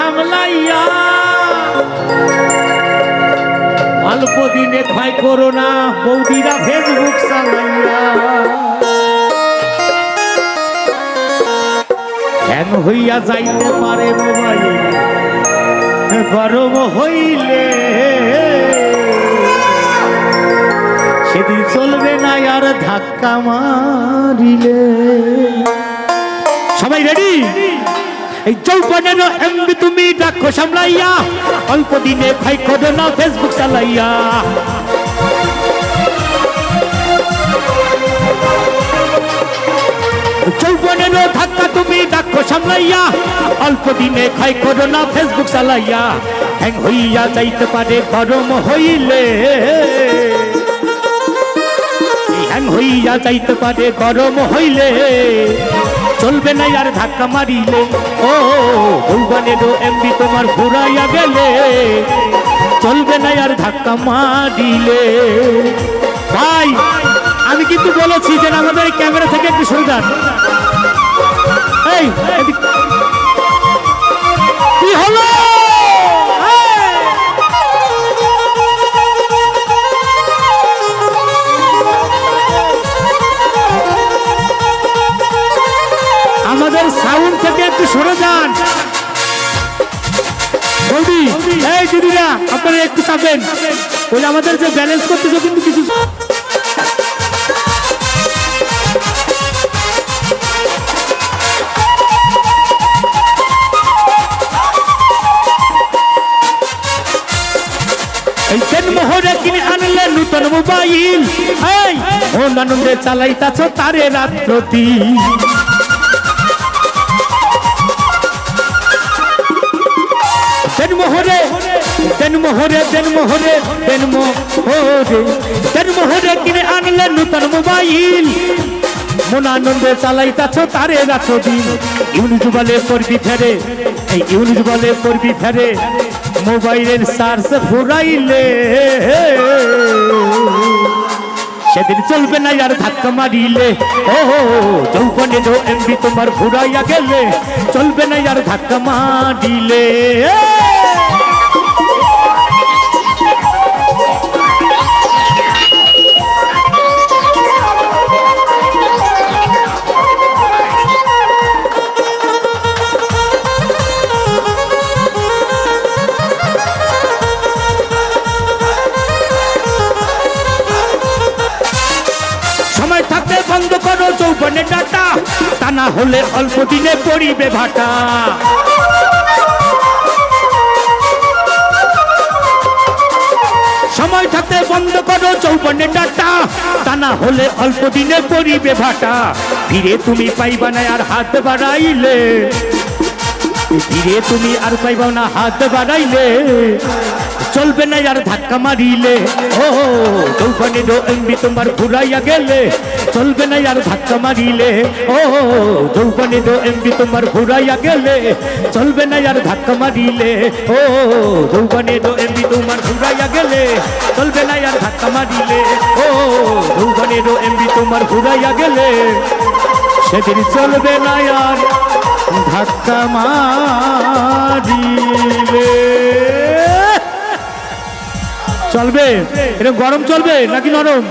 সামলাইয়া অল্প দিনে ভয় করো না বৌদিরা ফেসবুক চালাইয়া। হ্যাং হইয়া যাইতে পারে মোবাইল? গরম হইলে। সেদিন চলবে না আর ধাক্কা মারিলে। সবাই রেডি? এই চৌপনেরো এমবি তুমি রাখো সামলাইয়া। অল্প দিনে ভাই করো না ফেসবুক চালাইয়া। চৌপনেরো ধাক্কা তুমি রাখো সামলাইয়া। অল্প দিনে খাই করো না ফেসবুক চালাইয়া। হ্যাং হইয়া যাইতে পারে, গরম হইলে। হ্যাং হইয়া যাইতে পারে, গরম হইলে। চলবে না আর ধাক্কা মারিলে। ও ভৌবানেরও এমনি তোমার ঘুরাইয়া গেলে। চলবে না আর ধাক্কা মারিলে। ভাই, আমি কিন্তু বলেছি যে আমাদের ক্যামেরা থেকে একটু সুবিধা এই থেকে একটু সরে যান। বৌদি, এই দিদিরা, আপনারা একটু চাপেন ওই আমাদের যে ব্যালেন্স করতেছে কিন্তু কিছু মোহরে মোবাইল। এই আনন্দে চালাইতাছ তারে রাত্রতি তেন মোহরে তেন মোহরে তেন মোহরে তেন মোহরে কিনে আনলে নূতন মোবাইল। মন আনন্দে চালাইতাছ, তারে রাত্রতি ইউনিজ বলে করবি ফেরে, এই ইউনিজ বলে করবি ফেরে। মোবাইলের চার্জ ফুরাইলে সেদিন চলবে না আর ধাক্কা মারিলে। ও, যৌবনে যো এমবি তোমার ফুরাইয়া গেলে। চলবে না আর ধাক্কা মারিলে। যৌবনে ডাটা, তা না হলে অল্প দিনে পড়িবে ভাটা। সময় থাকতে বন্ধ করো চৌবনে ডাটা, তা না হলে অল্প দিনে পড়িবে ভাটা। ফিরে তুমি পাইবা না আর হাত বাড়াইলে। ফিরে তুমি আর পাইবা না হাত বাড়াইলে। চলবে না আর ধাক্কা মারিলে। ও চৌবনে এমবি তোমার ঘুরাইয়া গেলে। চলবে না আর ধাক্কা মারিলে। ও যৌবনে এমবি তোমার ঘুরাইয়া গেলে। চলবে না আর ধাক্কা মারিলে। ও যৌবনে এমবি তোমার ঘুরাইয়া গেলে। চলবে না আর ধাক্কা মারিলে। ও যৌবনে এমবি তোমার ঘুরাইয়া গেলে। সেদিন চলবে না আর ধাক্কা মারিলে। চলবে? এটা গরম চলবে নাকি নরম?